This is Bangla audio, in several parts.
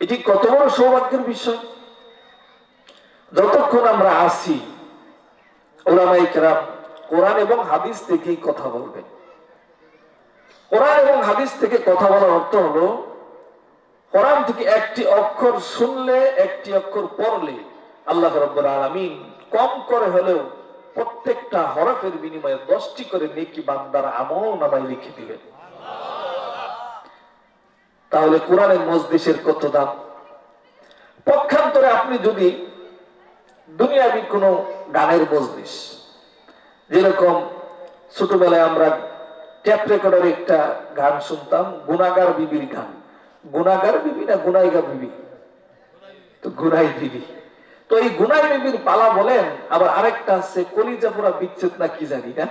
এটি কত বড় সৌভাগ্যের বিষয়। যতক্ষণ আমরা আসি ওলামাই কেরাম কোরআন এবং হাদিস থেকেই কথা বলবেন কোরআন এবং হাদিস থেকে কথা বলার অর্থ হলো, কোরআন থেকে একটি অক্ষর শুনলে, একটি অক্ষর পড়লে আল্লাহ রব্বুল আলমিন কম করে হলেও প্রত্যেকটা হরফের বিনিময়ে দশটি করে নেকি বান্দার আমল নামায় লিখে দিবেন। তাহলে কোরআনের মজলিসের কত দাম? পক্ষান্তরে আপনি যদি দুনিয়াবি কোনো গানের মজলিস, যেরকম ছোটবেলায় আমরা ট্যাপ রেকর্ডের একটা গান শুনতাম গুনাগার বিবির গান। গুনাগার বিবি না গুনাইগা বিবি? তো গুনাই বিবি। তো এই গুনাই বিবির পালা বলেন, আবার আরেকটা আছে, কলিজা পুরা বিচ্ছেদ না কি জানি না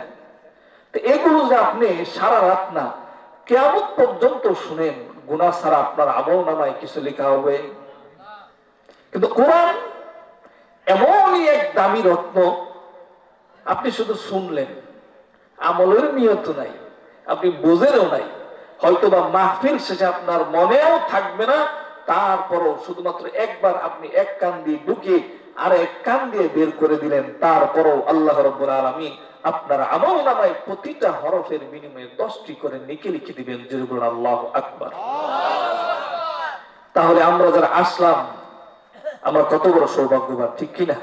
তো এগুলো যে আপনি সারা রাত না কেমন পর্যন্ত শুনেন। গুনা ছাড়া আপনার আমল নামায় কিছু লেখা হবে। কিন্তু কোরআন এমনই এক দামি রত্ন, আপনি শুধু শুনলেন, আমলের নিয়ত নাই, আপনি বোঝেনও নাই হয়তো বা মাহফিল শেষে আপনার মনেও থাকবে না, তারপরও শুধুমাত্র একবার আপনি এক কান দিয়ে ঢুকে আর কান দিয়ে বের করে দিলেন। তারপরও আল্লাহ রব্বুল আলমী আপনার আমল নামায় প্রতিটা হরফের বিনিময়ে দশটি করে নিকে লিখে দিবেন। জরুর আল্লাহ আকবার। তাহলে আমরা যারা আসলাম, আমরা কত বড় সৌভাগ্যবান, ঠিক কিনা?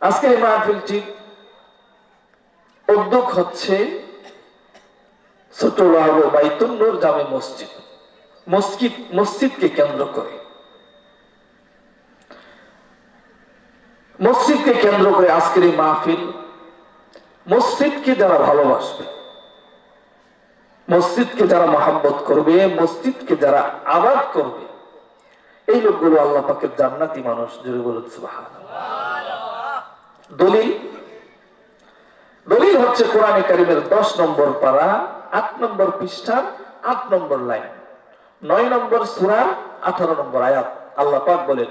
আজকে এই মাহফিলটি উদ্যোগ হচ্ছে ছোট বাইতুল্নুর জামে মসজিদ। মসজিদ, মসজিদকে কেন্দ্র করে। মসজিদকে কেন্দ্র করে আজকের এই মাহফিল মসজিদকে যারা ভালোবাসবে, মসজিদকে যারা মহাব্বত করবে, মসজিদকে যারা আবাদ করবে, এই লোকগুলো আল্লাহ পাকের জান্নাতি মানুষ জুড়ে বলুন দলিল দলিল হচ্ছে কোরআনে কারিমের দশ নম্বর পারা, আট নম্বর পৃষ্ঠার আট নম্বর লাইন, নয় নম্বর সুরা আঠারো নম্বর আয়াত। আল্লাহ পাক বলেন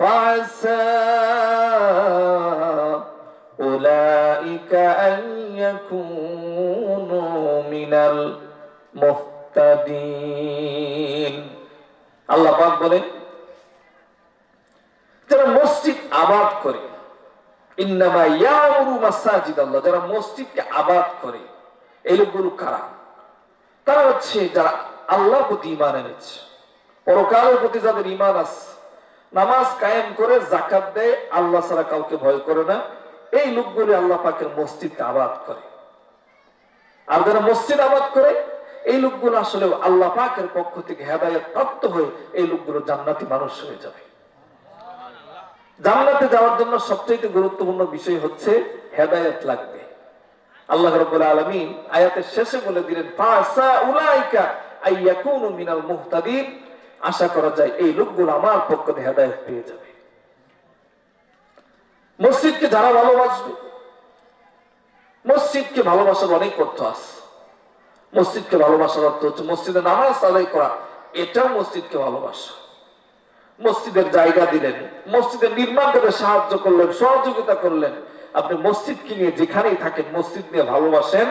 فعسى أولئك أن يكونوا من المهتدين আল্লাহ পাক বলেন যারা মসজিদ আবাদ করে ইন্নামা ইয়ামুরু মাসাজিদ আল্লাহ যারা মসজিদকে আবাদ করে এই লোকগুলো কারা তারা হচ্ছে যারা আল্লাহ প্রতি ইমান এনেছে পরকালের প্রতি যাদের ইমান আছে নামাজ কায়েম করে জাকাত দেয়, আল্লাহ ছাড়া কাউকে ভয় করে না। এই লোকগুলি আল্লাহ পাকের মসজিদকে আবাদ করে। আর যারা মসজিদ আবাদ করে, এই লোকগুলো আসলে আল্লাহ পাকের পক্ষ থেকে হেদায়ত প্রাপ্ত হয়ে এই লোকগুলো জান্নাতি মানুষ হয়ে যাবে। জান্নাতে যাওয়ার জন্য সবচেয়ে গুরুত্বপূর্ণ বিষয় হচ্ছে হেদায়ত লাগবে। আল্লাহ রব্বুল আলামিন আয়াতের শেষে বলে দিলেন, ফাসা উলাইকা আইয়াকুনু মিনাল মুহতাদিন। আশা করা যায় এই লোকগুলো আমার পক্ষ থেকে হেদায়ত পেয়ে যাবে। মসজিদকে যারা ভালোবাসবে, মসজিদকে ভালোবাসার অনেক অর্থ আছে। মসজিদকে ভালোবাসার অর্থ হচ্ছে মসজিদে নামাজ আদায় করা, এটাও মসজিদকে ভালোবাসা। মসজিদের জায়গা দিলেন, মসজিদের নির্মাণ করে সাহায্য করলেন, সহযোগিতা করলেন। আপনি মসজিদকে নিয়ে যেখানেই থাকেন, মসজিদ নিয়ে ভালোবাসেন।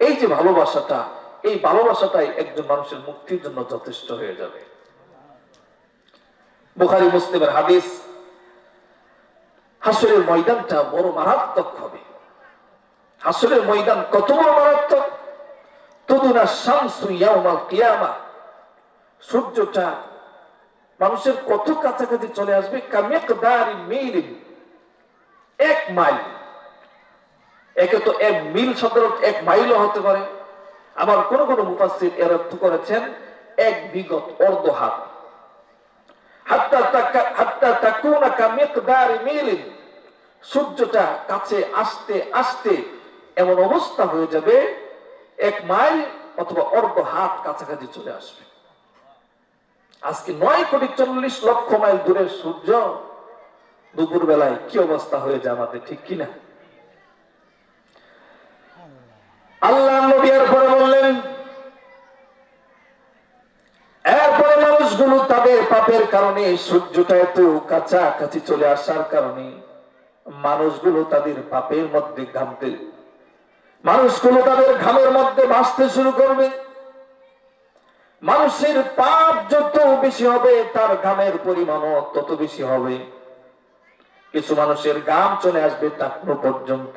এই যে ভালোবাসাটা এই ভালোবাসাটাই একজন মানুষের মুক্তির জন্য যথেষ্ট হয়ে যাবে। বুখারি মুসলিমের হাদিস, হাসরের ময়দানটা বড় মারাত্মক হবে। হাসরের ময়দান কত বড় মারাত্মক? তদুনা শামসু ইয়াউমাল কিয়ামা। সূর্যটা মানুষের কত কাছাকাছি চলে আসবে? কামেকদারি মিল এক মাইল। একে তো এক মিল শব্দ এক মাইলও হতে পারে। আবার কোন কোন মুফাসির এর অর্থ করেছেন, এক বিগত অর্ধ হাত। সূর্যটা কাছে আসতে আসতে এমন অবস্থা হয়ে যাবে, এক মাইল অথবা অর্ধ হাত কাছাকাছি চলে আসবে। আজকে নয় কোটি চল্লিশ লক্ষ মাইল দূরের সূর্য দুপুর বেলায় কি অবস্থা হয়ে যায় আমাদের ঠিক কিনা? আল্লাহ নবী এরপরে বললেন এরপরে মানুষগুলো তাদের পাপের কারণে সূর্যটা এত কাছাকাছি চলে আসার কারণে মানুষগুলো তাদের পাপের মধ্যে ঘামতে মানুষগুলো তাদের ঘামের মধ্যে ভাসতে শুরু করবে। মানুষের পাপ যত বেশি হবে, তার ঘামের পরিমাণও তত বেশি হবে। কিছু মানুষের গাম চলে আসবে টাকনো পর্যন্ত।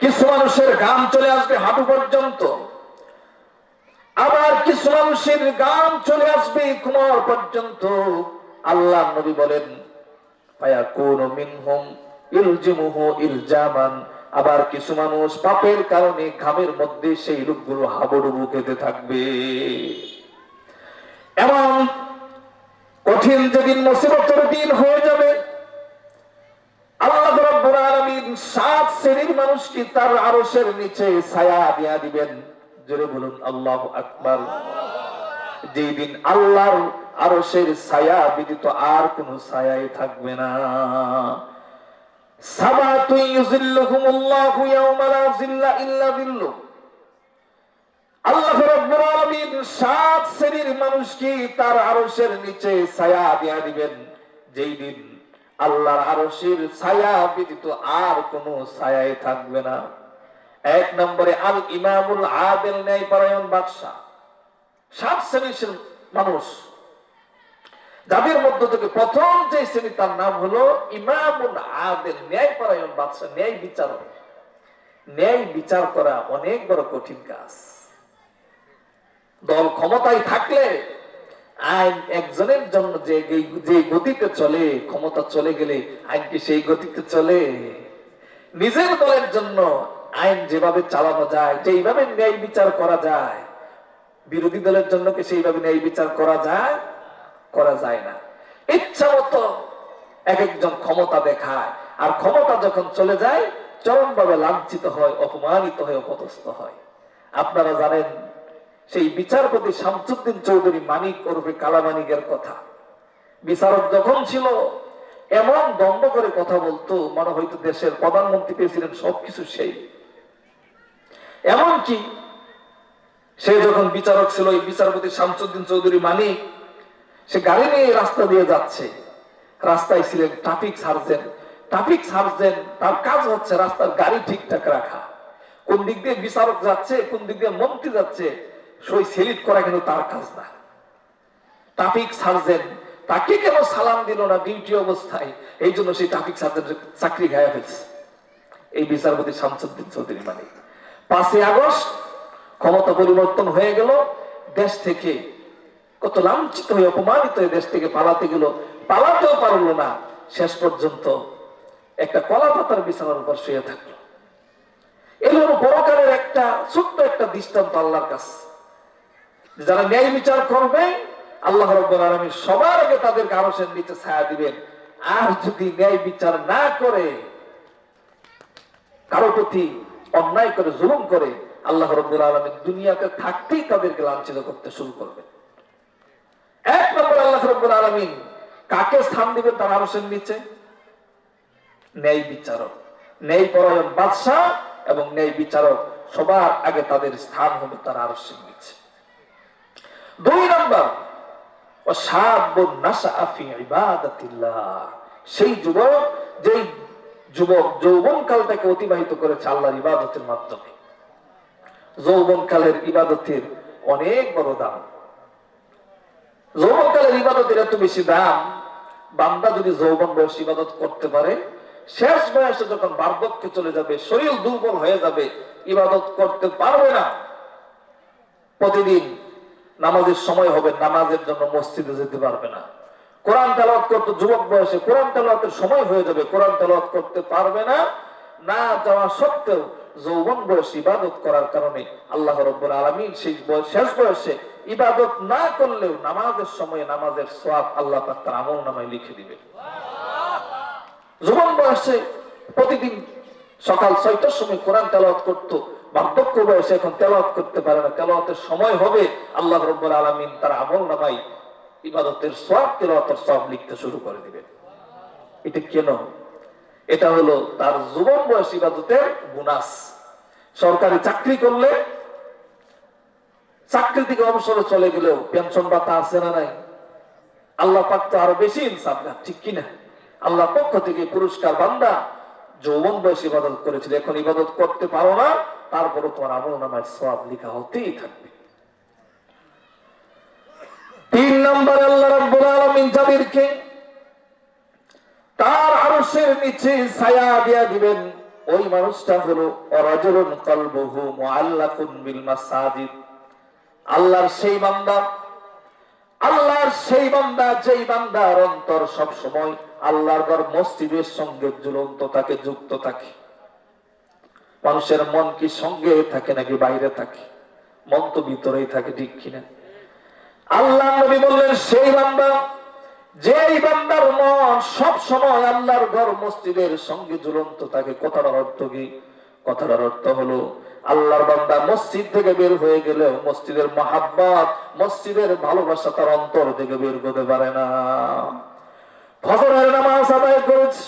কিছু মানুষের গাম চলে আসবে হাঁটু পর্যন্ত। আবার কিছু মানুষের গান চলে আসবে কুমার পর্যন্ত। আল্লাহ নবী বলেন আবার কিছু মানুষ পাপের কারণে ঘামের মধ্যে সেই লোকগুলো হাবুডুবু খেতে থাকবে। এমন কঠিন যেদিন মুসিবতের দিন হয়ে যাবে, আল্লাহ রাব্বুল সাত শ্রেণির মানুষকে তার আরশের নিচে ছায়া দিয়া দিবেন। জোরে বলুন, আল্লাহু আকবার। যেই দিন আল্লাহর আরশের ছায়া ব্যতীত আর কোন ছায়াই থাকবে না। সাত শ্রেণির তার নিচে ছায়া দিয়া দিবেন। যেই দিন আল্লাহর ছায়া আর কোনো ছায়াই থাকবে না। এক নম্বরে আল ইমামুল আদেল ন্যায় পরায়ণ বাদশাহ। সাত শ্রেণির মানুষ। যাদের মধ্য থেকে প্রথম যে শ্রেণি তার নাম হলো ইমামুল আদেল ন্যায় পরায়ণ বাদশাহ, ন্যায় বিচারক। ন্যায় বিচার করা অনেক বড় কঠিন কাজ। দল ক্ষমতায় থাকলে, আইন একজনের জন্য যে যে গতিতে চলে, ক্ষমতা চলে গেলে আইন কি সেই গতিতে চলে? নিজের দলের জন্য আইন যেভাবে চালানো যায়, যেইভাবে ন্যায় বিচার করা যায়, বিরোধী দলের জন্য কি সেইভাবে ন্যায় বিচার করা যায়? করা যায় না। ইচ্ছা মতো এক একজন ক্ষমতা দেখায়, আর ক্ষমতা যখন চলে যায়, চরমভাবে লাঞ্ছিত হয়, অপমানিত হয়, অপদস্থ হয়। আপনারা জানেন, সেই বিচারপতি শামসুদ্দিন চৌধুরী মানিক ওরফে কালামানিকের কথা। বিচারক যখন ছিল, এমন দণ্ড করে কথা বলতো, মনে হয়তো দেশের প্রধানমন্ত্রী, প্রেসিডেন্ট সবকিছু সেই। এমনকি সে যখন বিচারক ছিল ওই বিচারপতি শামসুদ্দিন চৌধুরী মানিক সে গাড়ি নিয়ে রাস্তা দিয়ে যাচ্ছে। রাস্তায় ছিলেন ট্রাফিক সার্জেন্ট। ট্রাফিক সার্জেন্ট, তার কাজ হচ্ছে রাস্তার গাড়ি ঠিকঠাক রাখা। কোন দিক দিয়ে বিচারক যাচ্ছে, কোন দিক দিয়ে মন্ত্রী যাচ্ছে সই সেলিট করা কিন্তু তার কাজ না। ট্রাফিক সার্জেন্ট তাকে কেন সালাম দিল না ডিউটি অবস্থায়? এই জন্য সেই ট্রাফিক সার্জেন্ট চাকরি গায়ে ফেলছে এই বিচারপতি শামসুদ্দিন চৌধুরী মানিক পাঁচই আগস্ট ক্ষমতা পরিবর্তন হয়ে গেল। দেশ থেকে কত লাঞ্ছিত হয়ে, অপমানিত হয়ে দেশ থেকে পালাতে গেল। পালাতেও পারল না। শেষ পর্যন্ত একটা কলা পাতার বিছানার উপর শুয়ে থাকল। এর হলো একটা, ছোট্ট একটা দৃষ্টান্ত আল্লাহর কাছে। যারা ন্যায় বিচার করবে, আল্লাহ রব্বুল আলামিন সবার আগে আরশের নিচে ছায়া দিবেন। আর যদি ন্যায় বিচার না করে, কারও প্রতি অন্যায় করে, জুলুম করে আল্লাহ রব্বুল আলমিন দুনিয়াতে থাকতেই তাদেরকে লাঞ্ছিত করতে শুরু করবে। এক নম্বর আল্লাহ রব্বুল আলমিন কাকে স্থান দিবেন তার আরসের নিচে? ন্যায় বিচারক। ন্যায় পরায়ণ বাদশাহ এবং ন্যায় বিচারক সবার আগে তাদের স্থান হবে তার আরসের নিচে। দুই নম্বর সেই যুবক যেই যুবক যৌবন কালটাকে অতিবাহিত করেছে আল্লাহর ইবাদতের মাধ্যমে। যৌবন কালের ইবাদতের অনেক বড় দাম। যৌবন কালের ইবাদতের এত বেশি দাম, বান্দা যদি যৌবন বয়স ইবাদত করতে পারে, শেষ বয়সে যখন বার্ধক্যে চলে যাবে, শরীর দুর্বল হয়ে যাবে, ইবাদত করতে পারবে না। প্রতিদিন নামাজের সময় হবে, নামাজের জন্য মসজিদে যেতে পারবে না। কোরআন তেলাওয়াত করতে যুবক বয়সে কোরআন তেলাওয়াতের সময় হয়ে যাবে। কোরআন তেলাওয়াত করতে পারবে না। না যাওয়া সত্ত্বেও যৌবন বয়স ইবাদত করার কারণে আল্লাহ রব্বুল আলমী সেই শেষ বয়সে ইবাদত না করলেও নামাজের সময় নামাজের সোয়াব আল্লাহ তার আমল নামায় লিখে দিবে। যুবন বয়সে প্রতিদিন সকাল ছয়টার সময় কোরআন তেলাওয়াত করতো। বার্ধক্য বয়সে এখন তেলাওয়াত করতে পারে না। তেলাওয়াতের সময় হবে আল্লাহ রব্বুল আলমিন তার আমল নামাই ইবাদতের সব তেলাওয়াতের সব লিখতে শুরু করে দিবে। এটা কেন? এটা হলো তার যুবন বয়স ইবাদতের বোনাস। সরকারি চাকরি করলে চাকরি থেকে অবসরে চলে গেলেও পেনশন ভাতা আছে না নাই? আল্লাহ পাক তো আরও বেশি ইনসাফ না ঠিক কিনা? আল্লাহ পক্ষ থেকে পুরস্কার বান্দা যৌবন বয়স ইবাদত করেছিল। এখন ইবাদত করতে পারো না তারপরে তোমার আমল নামায় সব লিখা হতেই থাকবে। নম্বর আল্লাহ রাব্বুল আলামিন যাদেরকে তার আরশের নিচে ছায়া দিয়া দিবেন। ওই মানুষটা হলো অরাজুলুন কলবহু মুআল্লাকুন বিল মাসাজিদ। আল্লাহর সেই বান্দা। আল্লাহর সেই বান্দা, যেই বান্দার অন্তর সব সময় আল্লাহর ঘর মসজিদের সঙ্গে ঝুলন্ত থাকে, যুক্ত থাকে। মানুষের মন কি সঙ্গে থাকে নাকি বাইরে থাকে? মন তো ভিতরেই থাকে, ঠিক কিনা? আল্লাহ নবী বললেন, সেই বান্দা, যেই বান্দার মন সব সময় আল্লাহর ঘর মসজিদের সঙ্গে ঝুলন্ত থাকে কথাটার অর্থ কি? কথাটার অর্থ হলো, আল্লাহর বান্দা মসজিদ থেকে বের হয়ে গেলেও মসজিদের মহাব্বত, মসজিদের ভালোবাসা তার অন্তর থেকে বের করতে পারে না। ফজরের নামাজ আদায় করেছে।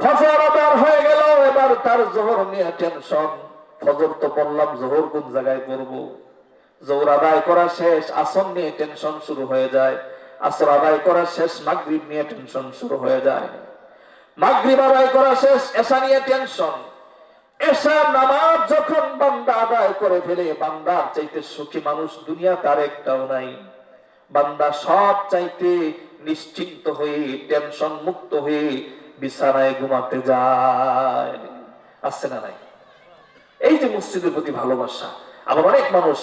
ফজর আদার হয়ে গেল, এবার তার জোহর নিয়ে টেনশন। ফজর তো বললাম, জোহর কোন জায়গায় করব? জোর আদায় করা শেষ আসন নিয়ে টেনশন শুরু হয়ে যায়। আসর আদায় করা শেষ মাগরিব নিয়ে টেনশন শুরু হয়ে যায়। মাগরিব আদায় করা শেষ এসা নিয়ে টেনশন এসা নামাজ যখন বান্দা আদায় করে ফেলে, বান্দার চাইতে সুখী মানুষ দুনিয়া তার একটাও নাই। বান্দা সব চাইতে নিশ্চিন্ত হয়ে টেনশন মুক্ত হয়ে বিছানায় ঘুমাতে যায়। আসছে না নাই? এই যে মসজিদের প্রতি ভালোবাসা, আবার অনেক মানুষ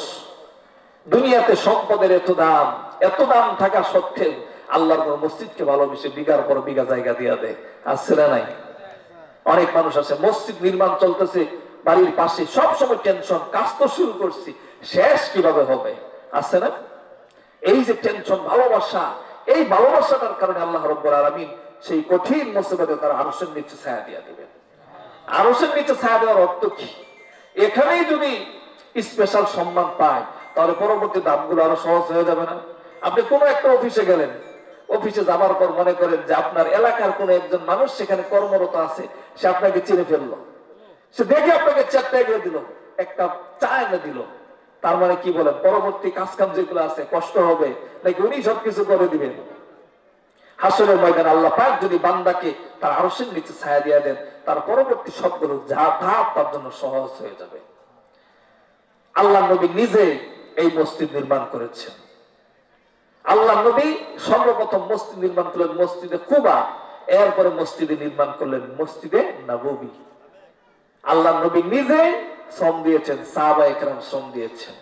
দুনিয়াতে সম্পদের এত দাম এত দাম থাকা সত্ত্বেও আল্লাহর কোন মসজিদকে ভালোবেসে বিঘার পর বিঘা জায়গা দিয়া দেয়। আসছে না নাই? অনেক মানুষ আছে, মসজিদ নির্মাণ চলতেছে, বাড়ির পাশে সব সময় টেনশন কাজ তো শুরু করছি, শেষ কীভাবে হবে? আছে না? এই যে টেনশন ভালোবাসা, এই ভালোবাসাটার কারণে আল্লাহ রব্বুল আলামিন সেই কঠিন মুসিবতে তার আরশের নিচে ছায়া দিয়া দিবেন। আরসের নিচে ছায়া দেওয়ার অর্থ কি? এখানেই যদি স্পেশাল সম্মান পায় তাহলে পরবর্তী দামগুলো আরও সহজ হয়ে যাবে না। আপনি কোনো একটা অফিসে গেলেন, অফিসে যাবার পর মনে করেন যে আপনার এলাকার কোন একজন মানুষ সেখানে কর্মরত আছে, সে আপনাকে চিনে ফেলল। সে দেখে আপনাকে চারটা এগিয়ে দিল, একটা চা এনে দিল। তার মানে কি বলেন, পরবর্তী কাজ কাম যেগুলো আছে, কষ্ট হবে, নাকি উনি সবকিছু করে দিবেন? হাসরের ময়দান আল্লাহ পাক যদি বান্দাকে তার আরশের নিচে ছায়া দিয়ে দেন, তার পরবর্তী সবগুলো যা ধাপ তার জন্য সহজ হয়ে যাবে। আল্লাহ নবী নিজে এই মসজিদ নির্মাণ করেছেন। আল্লাহ নবী সর্বপ্রথম মসজিদ নির্মাণ করলেন মসজিদে কুবা, এরপরে মসজিদে নির্মাণ করলেন মসজিদে নবী আল্লাহ নবী নিজে শ্রম দিয়েছেন, সাহাবা একরাম শ্রম দিয়েছেন।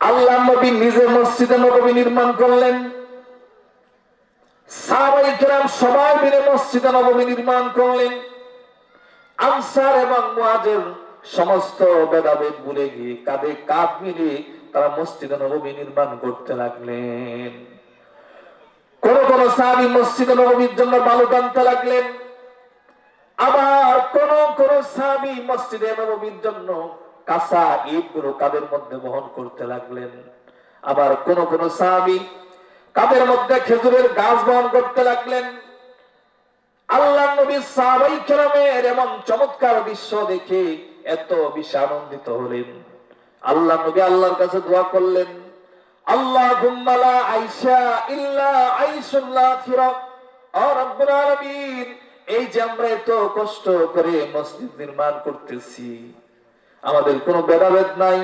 আল্লাহ নবী নিজে মসজিদে নবী নির্মাণ করলেন। সবাই মিলে মসজিদে নবী নির্মাণ করলেন। আনসার এবং মুয়াজের সমস্ত ভেদাভেদ ভুলে গিয়ে কাঁধে কাঁধ মিলিয়ে তারা মসজিদে নবী নির্মাণ করতে লাগলেন। কোন কোন সাহাবি মসজিদে নবীর জন্য বালু টানতে লাগলেন। আবার কোন কোন সাহাবি মসজিদে নবীর জন্য কাঁচা ইটগুলো কাদের মধ্যে বহন করতে লাগলেন। আবার কোন কোন সাহাবি কাদের মধ্যে খেজুরের গাছ বহন করতে লাগলেন। আল্লাহ নবী সাহাবাই কেরামের এমন চমৎকার দৃশ্য দেখে এত বেশি আনন্দিত হলেন। আল্লাহ নবী আল্লাহর কাছে দোয়া করলেন আল্লাহ আইসা এই যে আমরা এত কষ্ট করে মসজিদ নির্মাণ করতেছি, আমাদের কোনো ভেদাভেদ নাই,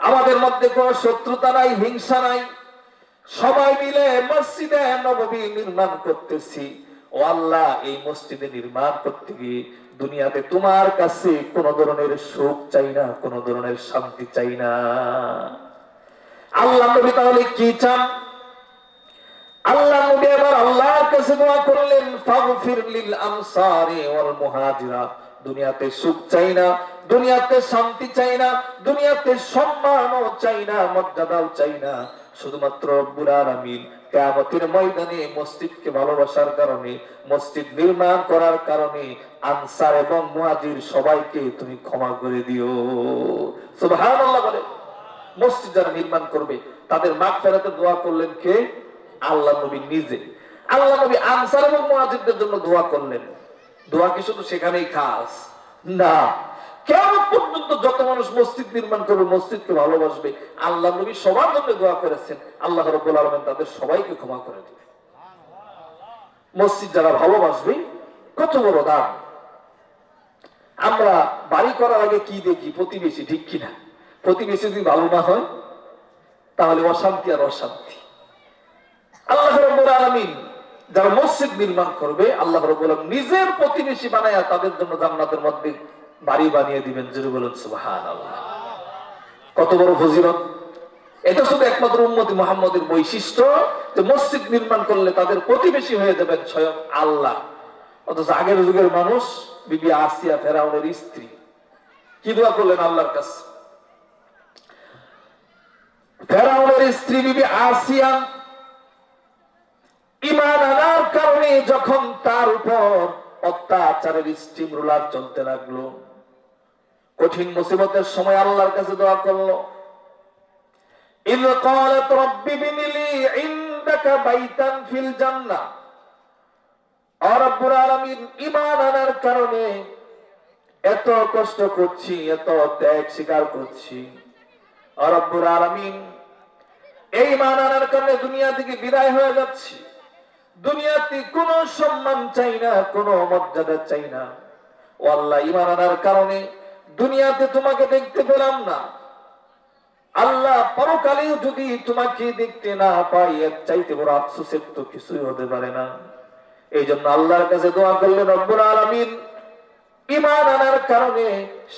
আমাদের মধ্যে কোনো শত্রুতা নাই, হিংসা নাই। সবাই মিলে মসজিদে নববী নির্মাণ করতেছি। ও আল্লাহ, এই মসজিদে নির্মাণ করতে গিয়ে দুনিয়াতে তোমার কাছে কোন ধরনের সুখ চাই না, কোন ধরনের শান্তি চাই না। আল্লাহ নবী তাহলে কি চান? আল্লাহ নবী এবার আল্লাহর কাছে দোয়া করলেন, ফাগফির লিল আনসারি ওয়াল মুহাজিরা। দুনিয়াতে সুখ চাই না, দুনিয়াতে শান্তি চাই না, দুনিয়াতে সম্মানও চাই না, মর্যাদাও চাই না। শুধুমাত্র রব্বুল আলামিন কিয়ামতের ময়দানে মসজিদকে ভালোবাসার কারণে, মসজিদ নির্মাণ করার কারণে আনসার এবং মুহাজির সবাইকে তুমি ক্ষমা করে দিও। সুবহানাল্লাহ বলে, মসজিদ যারা নির্মাণ করবে, তাদের মাঠ ফেরাতে দোয়া করলেন কে? আল্লাহ নবী নিজে। আল্লাহ নবী আনসার এবং মুহাজিরদের জন্য দোয়া করলেন। দোয়া কি শুধু সেখানেই খাস? না। কেমন পর্যন্ত যত মানুষ মসজিদ নির্মাণ করবে, মসজিদকে ভালোবাসবে, আল্লাহ নবী সবার জন্য দোয়া করেছেন, আল্লাহ রব্বুল আলমেন তাদের সবাইকে ক্ষমা করে দিবে মসজিদ যারা ভালোবাসবে, কত বড় দাম। আমরা বাড়ি করার আগে কি দেখি? প্রতিবেশী, ঠিক কিনা? প্রতিবেশী যদি ভালো না হয়, তাহলে অশান্তি আর অশান্তি। আল্লাহ রব্বুল আলমিন যারা মসজিদ নির্মাণ করবে, আল্লাহ রব্বুল নিজের প্রতিবেশী বানায় তাদের জন্য জান্নাতের মধ্যে বাড়ি বানিয়ে দিবেন যদি বলেন সুবাহান কত বড় ফজিরত এটা শুধু একমাত্র উম্মতি মোহাম্মদের বৈশিষ্ট্য যে মসজিদ নির্মাণ করলে তাদের প্রতিবেশী হয়ে যাবেন স্বয়ং আল্লাহ। অথচ আগের যুগের মানুষ বিবি আসিয়া ফেরাউনের স্ত্রী। কি দোয়া করলেন আল্লাহর কাছে? ফেরাউনের স্ত্রী বিবি আসিয়া ইমান আনার কারণে যখন তার উপর অত্যাচারের স্টিম রোলার চলতে লাগল কঠিন মুসিবতের সময় আল্লাহর কাছে দোয়া করলো إذ قالت رب ابن لي عندك بيتا في الجنة রব্বুল আলামিন ঈমান আনার কারণে এত কষ্ট করছি এত ত্যাগ স্বীকার করছি রব্বুল আলামিন এই মান আনার কারণে দুনিয়া থেকে বিদায় হয়ে যাচ্ছি দুনিয়াতে কোনো সম্মান চাই না কোনো মর্যাদা চাই না ও আল্লাহ ইমান আনার কারণে দুনিয়াতে তোমাকে দেখতে পেলাম না। আল্লাহ পরকালেও যদি তোমাকে দেখতে না পাই এর চাইতে বড় আফসোসের তো কিছুই হতে পারে না। এই জন্য আল্লাহর কাছে দোয়া করলেন, রব্বুল আলামিন ইমান আনার কারণে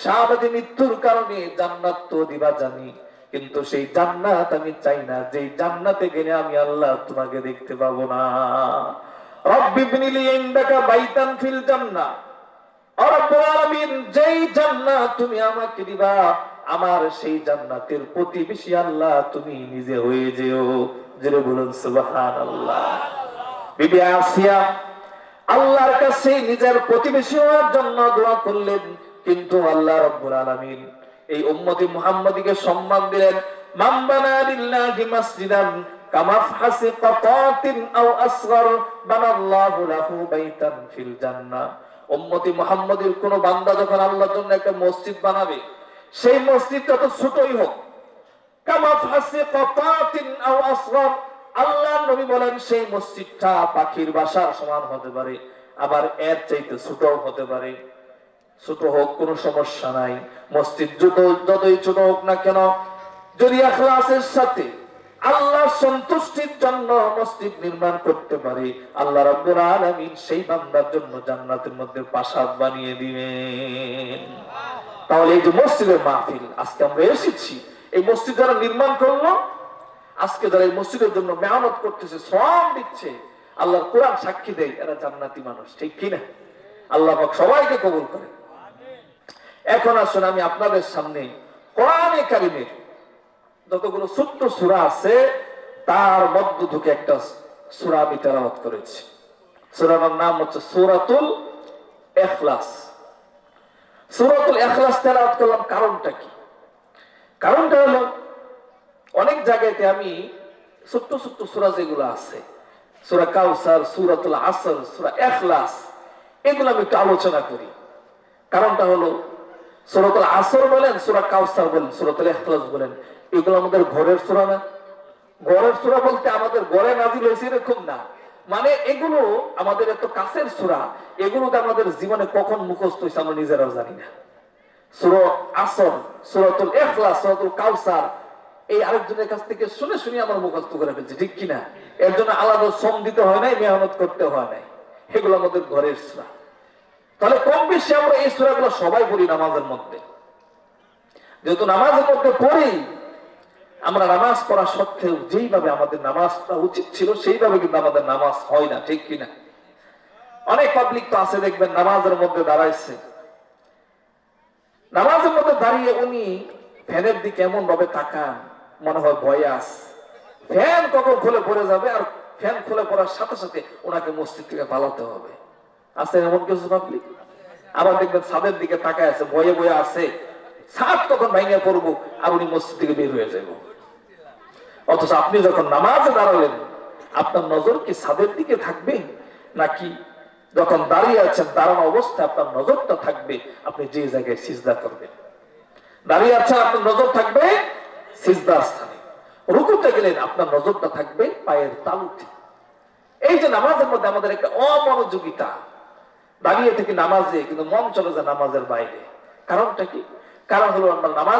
শাহাবাদী মৃত্যুর কারণে জান্নাত তো দিবা জানি, কিন্তু সেই জান্নাত আমি চাই না। যে জান্নাতে গেলে আমি আল্লাহ তোমাকে দেখতে পাবো না। রব্বি বিনিলি ইনদাকা বাইতান ফিল আলামিন যেই জান্নাত তুমি আমাকে দিবা, আমার সেই জান্নাতের প্রতিবেশী আল্লাহ তুমি নিজে হয়ে যেও। বলুন, সুবহানাল্লাহ। বিবি আসিয়া আল্লাহর কাছে নিজের প্রতিবেশী হওয়ার জন্য দোয়া করলেন, কিন্তু আল্লাহ রব্বুল আলামিন এই উম্মতি মুহাম্মদীকে সম্মান দিলেন বানা লিল্লাহি মাসজিদান কামা ফাসি কাতাতিন আও বানাল্লাহু লাহু বাইতান ফিল জান্নাহ। উম্মতি মুহাম্মদীর কোন বান্দা যখন আল্লাহর জন্য একটা মসজিদ বানাবে, সেই মসজিদ যত ছোটই হোক। কামা ফাসি কাতাতিন আও আসগর আল্লাহ নবী বলেন সেই মসজিদটা পাখির বাসার সমান হতে পারে, আবার এর চাইতে ছোটও হতে পারে। ছোট হোক, কোনো সমস্যা নাই। মসজিদ যত যতই ছোট হোক না কেন, যদি এখলাসের সাথে আল্লাহ সন্তুষ্টির জন্য মসজিদ নির্মাণ করতে পারে। আল্লাহ রাব্বুল আলামিন সেই বান্দার জন্য জান্নাতের মধ্যে প্রাসাদ বানিয়ে দিবেন। তাহলে এই যে মসজিদের মাহফিল, আজকে আমরা এসেছি। এই মসজিদ যারা নির্মাণ করল, আজকে যারা এই মসজিদের জন্য মেহনত করতেছে শ্রম দিচ্ছে আল্লাহ কোরআন সাক্ষী দেয়, এরা জান্নাতি মানুষ, ঠিক কিনা আল্লাহ সবাইকে কবুল করে। এখন আসুন আমি আপনাদের সামনে কোরআনে কারিমের যতগুলো ছোট্ট সুরা আছে, তার মধ্য থেকে একটা সুরা আমি তেলাওয়াত করেছি। সুরার নাম হচ্ছে সুরাতুল এখলাস সুরাতুল এখলাস তেলাওয়াত করলাম কারণটা কি? কারণটা হলো, অনেক জায়গাতে আমি ছোট্ট ছোট্ট সুরা যেগুলো আছে, সুরা কাউসার, সুরাতুল আসর, সুরা এখলাস এগুলো আমি একটু আলোচনা করি। কারণটা হলো সুরাতুল আসর বলেন, সুরা কাউসার বলেন, সুরাতুল এখলাস বলেন। এগুলো আমাদের ঘরের সুরা না। ঘরের সুরা বলতে আমাদের ঘরে নাজিল হয়েছে এরকম না। মানে এগুলো আমাদের এত কাছের সুরা, এগুলো তো আমাদের জীবনে কখন মুখস্থ হয়েছে আমরা নিজেরাও জানি না। সুরা আসর, সুরাতুল এখলাস সুরাতুল কাউসার, এই আরেকজনের কাছ থেকে শুনে শুনে আমার মুখস্থ করে ফেলছে, ঠিক কিনা? এর জন্য আলাদা শ্রম দিতে হয় নাই, মেহনত করতে হয় নাই। এগুলো আমাদের ঘরের সুরা। তাহলে কম বেশি আমরা এই সুরাগুলো সবাই পড়ি নামাজের মধ্যে। যেহেতু নামাজের মধ্যে পড়ি, আমরা নামাজ পড়া সত্ত্বেও যেইভাবে আমাদের নামাজ পড়া উচিত ছিল, সেইভাবে কিন্তু আমাদের নামাজ হয় না, ঠিক কিনা? অনেক পাবলিক তো আছে, দেখবেন নামাজের মধ্যে দাঁড়াইছে। নামাজের মধ্যে দাঁড়িয়ে উনি ফ্যানের দিকে এমন ভাবে তাকান, মনে হয় ভয়ে আস ফ্যান কখন খুলে পড়ে যাবে আর ফ্যান খুলে পড়ার সাথে সাথে ওনাকে মসজিদ থেকে পালাতে হবে। আছে এমন কিছু পাবলিক আবার দেখবেন ছাদের দিকে তাকায় আছে, বয়ে বয়ে আছে। সাত কখন ভাঙিয়া পড়ব আর উনি মসজিদ থেকে বের হয়ে যাব অথচ আপনি যখন নামাজে দাঁড়ালেন, আপনার নজর কি সাদের দিকে থাকবে? নাকি যখন দাঁড়িয়ে আছেন, দাঁড়ানো অবস্থায় আপনার নজরটা থাকবে, আপনি যে জায়গায় সিজদা করবেন। দাঁড়িয়ে আছেন, আপনার নজর থাকবে সিজদার স্থানে। রুকুতে গেলেন, আপনার নজরটা থাকবে পায়ের তালুতে। এই যে নামাজের মধ্যে আমাদের একটা অমনোযোগিতা। দাঁড়িয়ে থেকে নামাজে, কিন্তু মন চলে যায় নামাজের বাইরে। কারণটা কি? কারণ হলো আমরা নামাজ